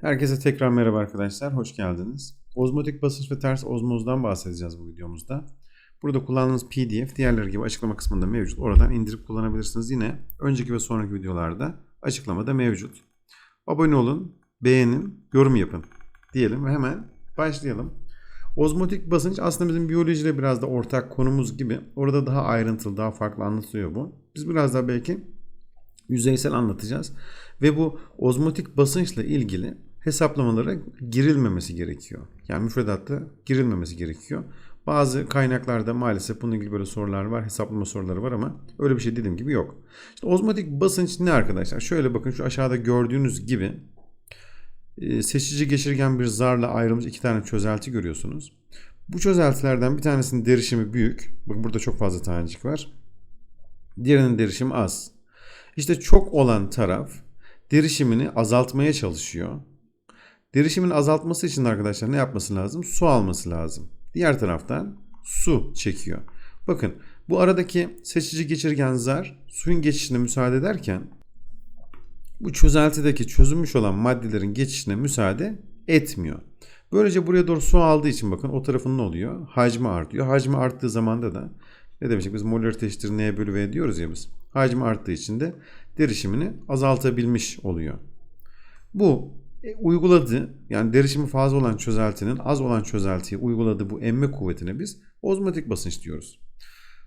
Herkese tekrar merhaba arkadaşlar, hoş geldiniz. Ozmotik basınç ve ters ozmozdan bahsedeceğiz bu videomuzda. Burada kullandığınız PDF diğerleri gibi açıklama kısmında mevcut. Oradan indirip kullanabilirsiniz. Yine önceki ve sonraki videolarda açıklamada mevcut. Abone olun, beğenin, yorum yapın diyelim ve hemen başlayalım. Ozmotik basınç aslında bizim biyolojiyle biraz da ortak konumuz gibi. Orada daha ayrıntılı, daha farklı anlatılıyor bu. Biz biraz daha belki yüzeysel anlatacağız. Ve bu ozmotik basınçla ilgili hesaplamalara girilmemesi gerekiyor. Yani müfredatta girilmemesi gerekiyor. Bazı kaynaklarda maalesef bununla ilgili böyle sorular var, hesaplama soruları var ama öyle bir şey dediğim gibi yok. İşte ozmotik basınç ne arkadaşlar? Şöyle bakın şu aşağıda gördüğünüz gibi e, seçici geçirgen bir zarla ayrılmış iki tane çözelti görüyorsunuz. Bu çözeltilerden bir tanesinin derişimi büyük. Bakın burada çok fazla tanecik var. Diğerinin derişimi az. İşte çok olan taraf derişimini azaltmaya çalışıyor. Derişimin azaltması için arkadaşlar ne yapması lazım? Su alması lazım. Diğer taraftan su çekiyor. Bakın bu aradaki seçici geçirgen zar suyun geçişine müsaade ederken bu çözeltideki çözülmüş olan maddelerin geçişine müsaade etmiyor. Böylece buraya doğru su aldığı için bakın o tarafın ne oluyor? Hacmi artıyor. Hacmi arttığı zamanda da ne demiştik biz molarite eşittir N bölü V diyoruz ya biz. Hacmi arttığı için de derişimini azaltabilmiş oluyor. Bu e, uyguladığı yani derişimi fazla olan çözeltinin az olan çözeltiye uyguladığı bu emme kuvvetine biz ozmotik basınç diyoruz.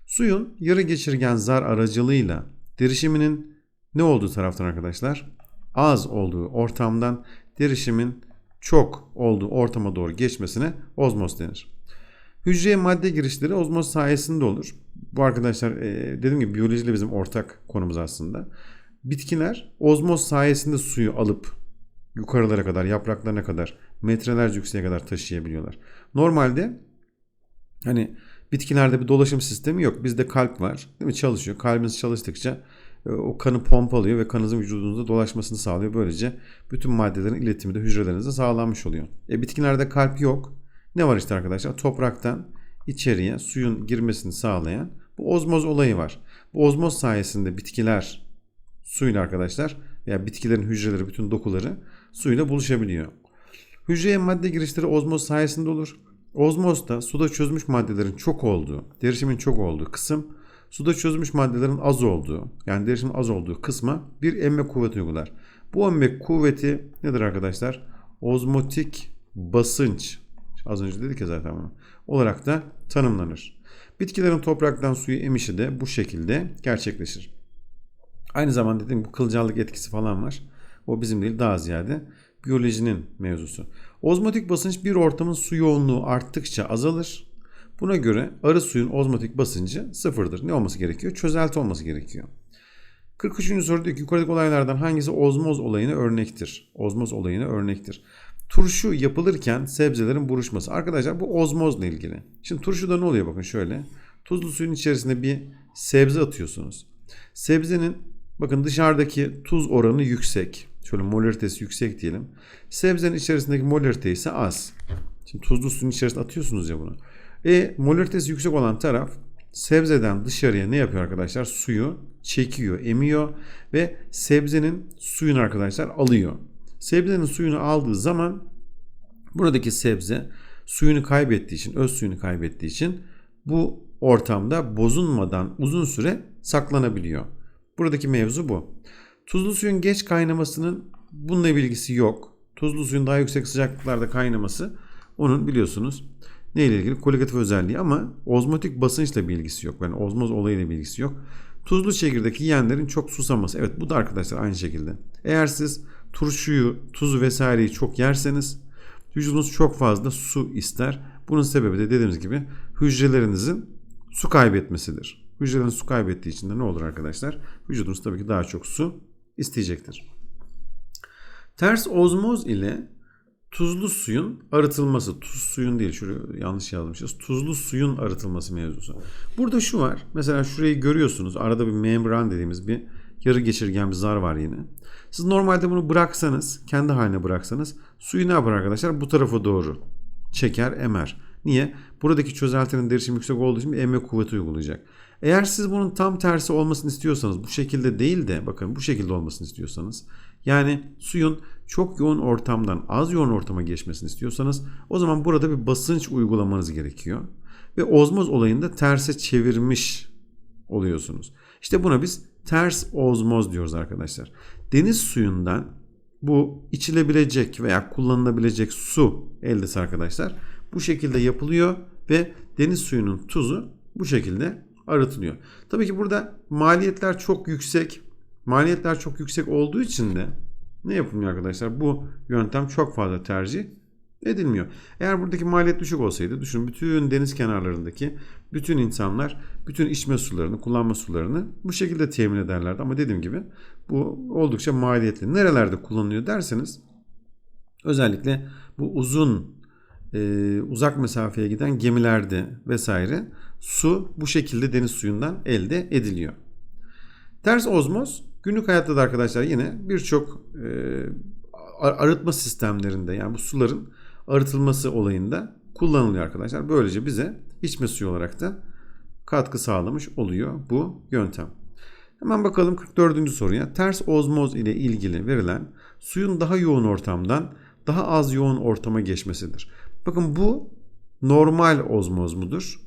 Suyun yarı geçirgen zar aracılığıyla derişiminin ne olduğu taraftan arkadaşlar az olduğu ortamdan derişimin çok olduğu ortama doğru geçmesine ozmoz denir. Hücreye madde girişleri ozmoz sayesinde olur. Bu arkadaşlar e, dediğim gibi biyolojiyle bizim ortak konumuz aslında. Bitkiler ozmoz sayesinde suyu alıp yukarılara kadar, yapraklarına kadar, metrelerce yükseğe kadar taşıyabiliyorlar. Normalde hani bitkilerde bir dolaşım sistemi yok. Bizde kalp var. Değil mi? Çalışıyor. Kalbiniz çalıştıkça e, o kanı pompalıyor ve kanınızın vücudunuzda dolaşmasını sağlıyor. Böylece bütün maddelerin iletimi de hücrelerinizde sağlanmış oluyor. E, bitkilerde kalp yok. Ne var işte arkadaşlar? Topraktan içeriye suyun girmesini sağlayan bu ozmoz olayı var. Bu ozmoz sayesinde bitkiler suyla arkadaşlar veya bitkilerin hücreleri bütün dokuları suyla buluşabiliyor. Hücreye madde girişleri ozmoz sayesinde olur. Ozmoz da suda çözmüş maddelerin çok olduğu, derişimin çok olduğu kısım suda çözmüş maddelerin az olduğu yani derişimin az olduğu kısma bir emme kuvveti uygular. Bu emme kuvveti nedir arkadaşlar? Ozmotik basınç. Az önce dedik ya zaten bunu. Olarak da tanımlanır. Bitkilerin topraktan suyu emişi de bu şekilde gerçekleşir. Aynı zamanda dediğim bu kılcallık etkisi falan var. O bizim değil daha ziyade biyolojinin mevzusu. Ozmotik basınç bir ortamın su yoğunluğu arttıkça azalır. Buna göre arı suyun ozmotik basıncı sıfırdır. Ne olması gerekiyor? Çözelti olması gerekiyor. 43. soru diyor ki yukarıdaki olaylardan hangisi ozmoz olayına örnektir? Ozmoz olayına örnektir. Turşu yapılırken sebzelerin buruşması. Arkadaşlar bu ozmozla ilgili. Şimdi turşuda ne oluyor bakın şöyle. Tuzlu suyun içerisine bir sebze atıyorsunuz. Sebzenin bakın dışarıdaki tuz oranı yüksek. Şöyle molaritesi yüksek diyelim. Sebzenin içerisindeki molarite ise az. Şimdi tuzlu suyun içerisine atıyorsunuz ya bunu. E molaritesi yüksek olan taraf sebzeden dışarıya ne yapıyor arkadaşlar? Suyu çekiyor, emiyor ve sebzenin suyunu arkadaşlar alıyor. Sebzenin suyunu aldığı zaman buradaki sebze suyunu kaybettiği için, öz suyunu kaybettiği için bu ortamda bozulmadan uzun süre saklanabiliyor. Buradaki mevzu bu. Tuzlu suyun geç kaynamasının bununla bilgisi yok. Tuzlu suyun daha yüksek sıcaklıklarda kaynaması onun biliyorsunuz neyle ilgili koligatif özelliği ama ozmotik basınçla bilgisi yok. Yani ozmoz olayıyla bilgisi yok. Tuzlu çekirdek yiyenlerin çok susaması. Evet bu da arkadaşlar aynı şekilde. Eğer siz turşuyu, tuzu vesaireyi çok yerseniz vücudunuz çok fazla su ister. Bunun sebebi de dediğimiz gibi hücrelerinizin su kaybetmesidir. Hücrelerin su kaybettiği için de ne olur arkadaşlar? Vücudunuz tabii ki daha çok su isteyecektir. Ters ozmoz ile tuzlu suyun arıtılması. Tuz suyun değil şuraya yanlış yazmışız. Tuzlu suyun arıtılması mevzusu. Burada şu var. Mesela şurayı görüyorsunuz. Arada bir membran dediğimiz bir yarı geçirgen bir zar var yine. Siz normalde bunu bıraksanız, kendi haline bıraksanız suyu ne yapar arkadaşlar? Bu tarafa doğru çeker, emer. Niye? Buradaki çözeltinin derişimi yüksek olduğu için bir emme kuvveti uygulayacak. Eğer siz bunun tam tersi olmasını istiyorsanız bu şekilde değil de bakın bu şekilde olmasını istiyorsanız yani suyun çok yoğun ortamdan az yoğun ortama geçmesini istiyorsanız o zaman burada bir basınç uygulamanız gerekiyor. Ve ozmoz olayında terse çevirmiş oluyorsunuz. İşte buna biz ters ozmoz diyoruz arkadaşlar. Deniz suyundan bu içilebilecek veya kullanılabilecek su eldesi arkadaşlar bu şekilde yapılıyor ve deniz suyunun tuzu bu şekilde arıtılıyor. Tabii ki burada maliyetler çok yüksek. Maliyetler çok yüksek olduğu için de ne yapılmıyor arkadaşlar? Bu yöntem çok fazla tercih edilmiyor. Eğer buradaki maliyet düşük olsaydı düşünün bütün deniz kenarlarındaki bütün insanlar bütün içme sularını, kullanma sularını bu şekilde temin ederlerdi. Ama dediğim gibi bu oldukça maliyetli. Nerelerde kullanılıyor derseniz özellikle bu uzun e, uzak mesafeye giden gemilerde vesaire su bu şekilde deniz suyundan elde ediliyor. Ters ozmoz günlük hayatta da arkadaşlar yine birçok e, arıtma sistemlerinde yani bu suların arıtılması olayında kullanılıyor arkadaşlar. Böylece bize içme suyu olarak da katkı sağlamış oluyor bu yöntem. Hemen bakalım 44. soruya. Ters ozmoz ile ilgili verilen suyun daha yoğun ortamdan daha az yoğun ortama geçmesidir. Bakın bu normal ozmoz mudur?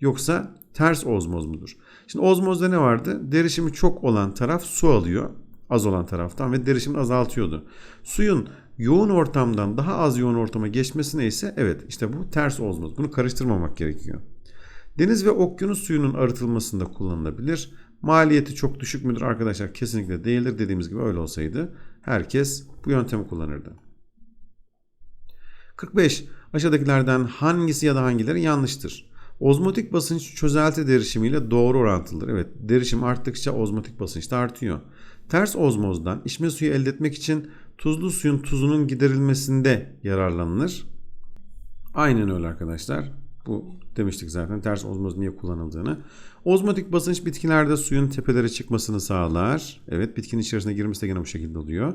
Yoksa ters ozmoz mudur? Şimdi ozmozda ne vardı? Derişimi çok olan taraf su alıyor. Az olan taraftan ve derişimi azaltıyordu. Suyun yoğun ortamdan daha az yoğun ortama geçmesine ise evet işte bu ters ozmoz. Bunu karıştırmamak gerekiyor. Deniz ve okyanus suyunun arıtılmasında kullanılabilir. Maliyeti çok düşük müdür arkadaşlar? Kesinlikle değildir. Dediğimiz gibi öyle olsaydı herkes bu yöntemi kullanırdı. 45. Aşağıdakilerden hangisi ya da hangileri yanlıştır? Ozmotik basınç çözelti derişimiyle doğru orantılıdır. Evet derişim arttıkça ozmotik basınç da artıyor. Ters ozmozdan içme suyu elde etmek için tuzlu suyun tuzunun giderilmesinde yararlanılır. Aynen öyle arkadaşlar. Bu demiştik zaten ters ozmoz niye kullanıldığını. Ozmotik basınç bitkilerde suyun tepelere çıkmasını sağlar. Evet bitkinin içerisine girmesi de gene bu şekilde oluyor.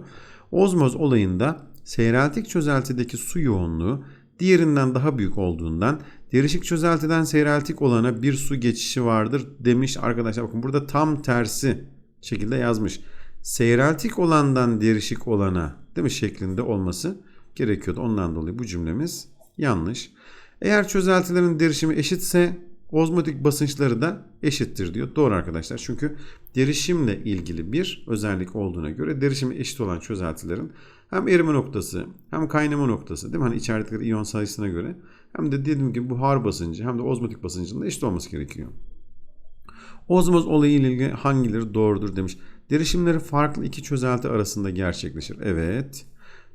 Ozmoz olayında seyreltik çözeltideki su yoğunluğu diğerinden daha büyük olduğundan derişik çözeltiden seyreltik olana bir su geçişi vardır demiş arkadaşlar. Bakın burada tam tersi şekilde yazmış. Seyreltik olandan derişik olana değil mi şeklinde olması gerekiyordu. Ondan dolayı bu cümlemiz yanlış. Eğer çözeltilerin derişimi eşitse ozmotik basınçları da eşittir diyor. Doğru arkadaşlar. Çünkü derişimle ilgili bir özellik olduğuna göre derişimi eşit olan çözeltilerin hem erime noktası hem kaynama noktası değil mi? Hani içerdikleri iyon sayısına göre hem de dediğim gibi buhar basıncı hem de ozmotik basıncının da eşit olması gerekiyor. Ozmoz olayı ile ilgili hangileri doğrudur demiş. Derişimleri farklı iki çözelti arasında gerçekleşir. Evet.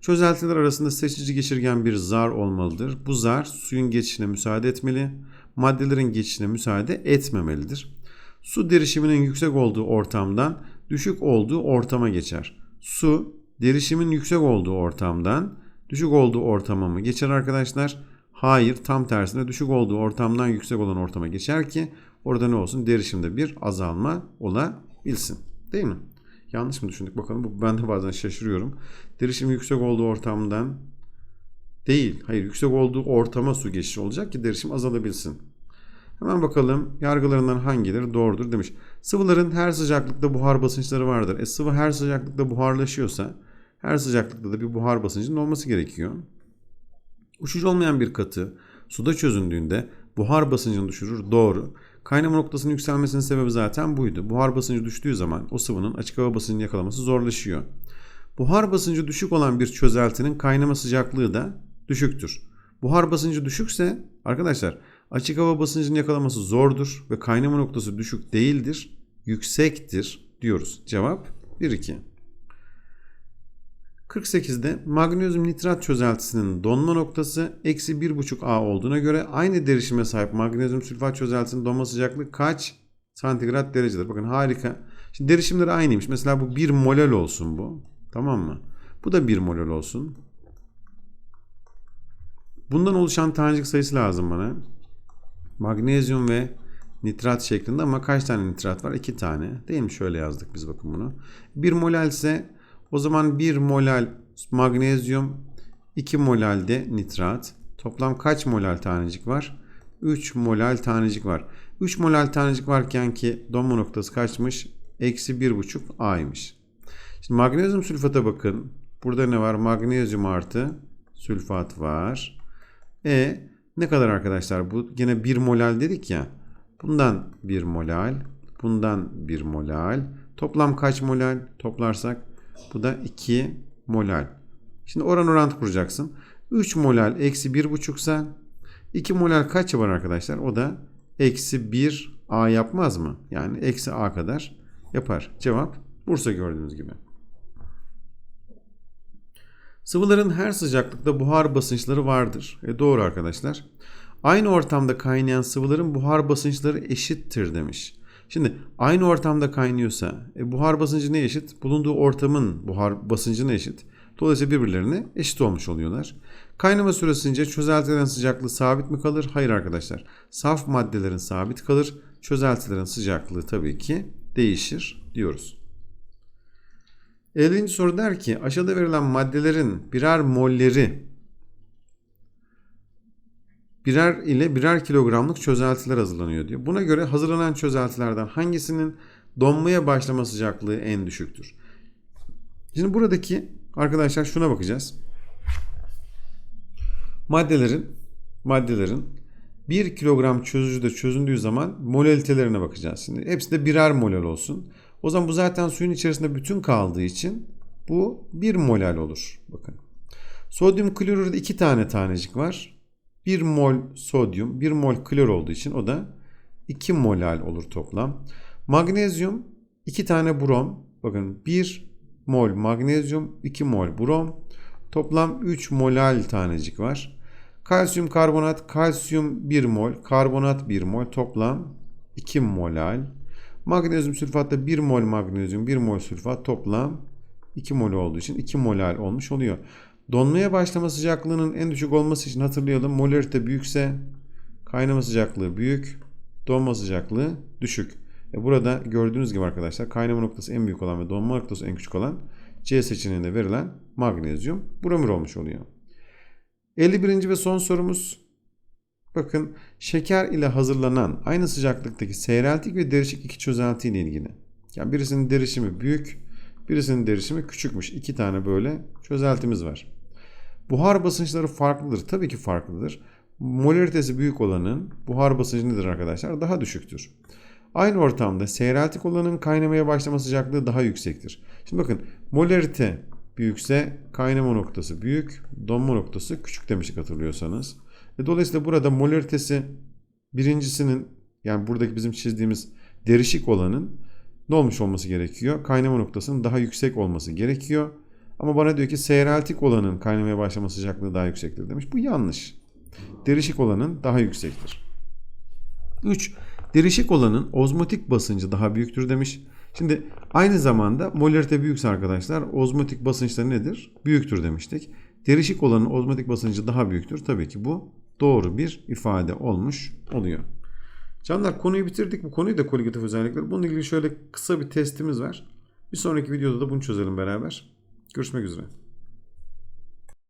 Çözeltiler arasında seçici geçirgen bir zar olmalıdır. Bu zar suyun geçişine müsaade etmeli, maddelerin geçişine müsaade etmemelidir. Su derişiminin yüksek olduğu ortamdan düşük olduğu ortama geçer. Su derişimin yüksek olduğu ortamdan düşük olduğu ortama mı geçer arkadaşlar? Hayır tam tersine düşük olduğu ortamdan yüksek olan ortama geçer ki orada ne olsun derişimde bir azalma olabilsin. Değil mi? Yanlış mı düşündük bakalım. Bu ben de bazen şaşırıyorum. Derişim yüksek olduğu ortamdan değil. Hayır yüksek olduğu ortama su geçişi olacak ki derişim azalabilsin. Hemen bakalım yargılarından hangileri doğrudur demiş. Sıvıların her sıcaklıkta buhar basınçları vardır. E sıvı her sıcaklıkta buharlaşıyorsa her sıcaklıkta da bir buhar basıncının olması gerekiyor. Uçucu olmayan bir katı suda çözündüğünde buhar basıncını düşürür. Doğru. Kaynama noktasının yükselmesinin sebebi zaten buydu. Buhar basıncı düştüğü zaman o sıvının açık hava basıncını yakalaması zorlaşıyor. Buhar basıncı düşük olan bir çözeltinin kaynama sıcaklığı da düşüktür. Buhar basıncı düşükse arkadaşlar açık hava basıncını yakalaması zordur ve kaynama noktası düşük değildir, yüksektir diyoruz. Cevap 1-2. 48'de magnezyum nitrat çözeltisinin donma noktası eksi 1,5 A olduğuna göre aynı derişime sahip magnezyum sülfat çözeltisinin donma sıcaklığı kaç santigrat derecedir? Bakın harika. Şimdi derişimleri aynıymış. Mesela bu 1 molal olsun bu. Tamam mı? Bu da 1 molal olsun. Bundan oluşan tanecik sayısı lazım bana. Magnezyum ve nitrat şeklinde ama kaç tane nitrat var? 2 tane. Değil mi? Şöyle yazdık biz bakın bunu. 1 molal ise o zaman 1 molal magnezyum 2 molal de nitrat Toplam kaç molal tanecik var? 3 molal tanecik var. 3 molal tanecik varken ki donma noktası kaçmış? Eksi 1,5 A'ymış. Şimdi magnezyum sülfata bakın. Burada ne var? Magnezyum artı sülfat var. E ne kadar arkadaşlar? Bu yine 1 molal dedik ya. Bundan 1 molal. Bundan 1 molal. Toplam kaç molal toplarsak? Bu da 2 molal. Şimdi oran orantı kuracaksın. 3 molal eksi 1,5 ise 2 molal kaç var arkadaşlar? O da eksi 1 A yapmaz mı? Yani eksi A kadar yapar. Cevap Bursa gördüğünüz gibi. Sıvıların her sıcaklıkta buhar basınçları vardır. E doğru arkadaşlar. Aynı ortamda kaynayan sıvıların buhar basınçları eşittir demiş. Şimdi aynı ortamda kaynıyorsa e, buhar basıncı ne eşit? Bulunduğu ortamın buhar basıncına eşit. Dolayısıyla birbirlerine eşit olmuş oluyorlar. Kaynama süresince çözeltilerin sıcaklığı sabit mi kalır? Hayır arkadaşlar. Saf maddelerin sabit kalır. Çözeltilerin sıcaklığı tabii ki değişir diyoruz. 50. soru der ki aşağıda verilen maddelerin birer molleri birer ile birer kilogramlık çözeltiler hazırlanıyor diyor. Buna göre hazırlanan çözeltilerden hangisinin donmaya başlama sıcaklığı en düşüktür? Şimdi buradaki arkadaşlar şuna bakacağız. Maddelerin maddelerin 1 kilogram çözücüde çözündüğü zaman molalitelerine bakacağız. Şimdi hepsi de birer molal olsun. O zaman bu zaten suyun içerisinde bütün kaldığı için bu 1 molal olur. Bakın. Sodyum klorürde 2 tane tanecik var. 1 mol sodyum, 1 mol klor olduğu için o da 2 molal olur toplam. Magnezyum 2 tane brom. Bakın 1 mol magnezyum, 2 mol brom. Toplam 3 molal tanecik var. Kalsiyum karbonat, kalsiyum 1 mol, karbonat 1 mol, toplam 2 molal. Magnezyum sülfatta 1 mol magnezyum, 1 mol sülfat toplam 2 mol olduğu için 2 molal olmuş oluyor. Donmaya başlama sıcaklığının en düşük olması için hatırlayalım. Molarite büyükse kaynama sıcaklığı büyük, donma sıcaklığı düşük. E burada gördüğünüz gibi arkadaşlar kaynama noktası en büyük olan ve donma noktası en küçük olan C seçeneğinde verilen magnezyum bromür olmuş oluyor. 51. ve son sorumuz. Bakın şeker ile hazırlanan aynı sıcaklıktaki seyreltik ve derişik iki çözelti ile ilgili. Yani birisinin derişimi büyük, birisinin derişimi küçükmüş. İki tane böyle çözeltimiz var. Buhar basınçları farklıdır. Tabii ki farklıdır. Molaritesi büyük olanın buhar basıncı nedir arkadaşlar? Daha düşüktür. Aynı ortamda seyreltik olanın kaynamaya başlama sıcaklığı daha yüksektir. Şimdi bakın molarite büyükse kaynama noktası büyük, donma noktası küçük demiştik hatırlıyorsanız. E dolayısıyla burada molaritesi birincisinin yani buradaki bizim çizdiğimiz derişik olanın ne olmuş olması gerekiyor? Kaynama noktasının daha yüksek olması gerekiyor. Ama bana diyor ki seyreltik olanın kaynamaya başlama sıcaklığı daha yüksektir demiş. Bu yanlış. Derişik olanın daha yüksektir. 3. Derişik olanın ozmotik basıncı daha büyüktür demiş. Şimdi aynı zamanda molarite büyükse arkadaşlar ozmotik basınç da nedir? Büyüktür demiştik. Derişik olanın ozmotik basıncı daha büyüktür. Tabii ki bu doğru bir ifade olmuş oluyor. Canlar konuyu bitirdik. Bu konuyu da koligatif özellikler. Bununla ilgili şöyle kısa bir testimiz var. Bir sonraki videoda da bunu çözelim beraber. Görüşmek üzere.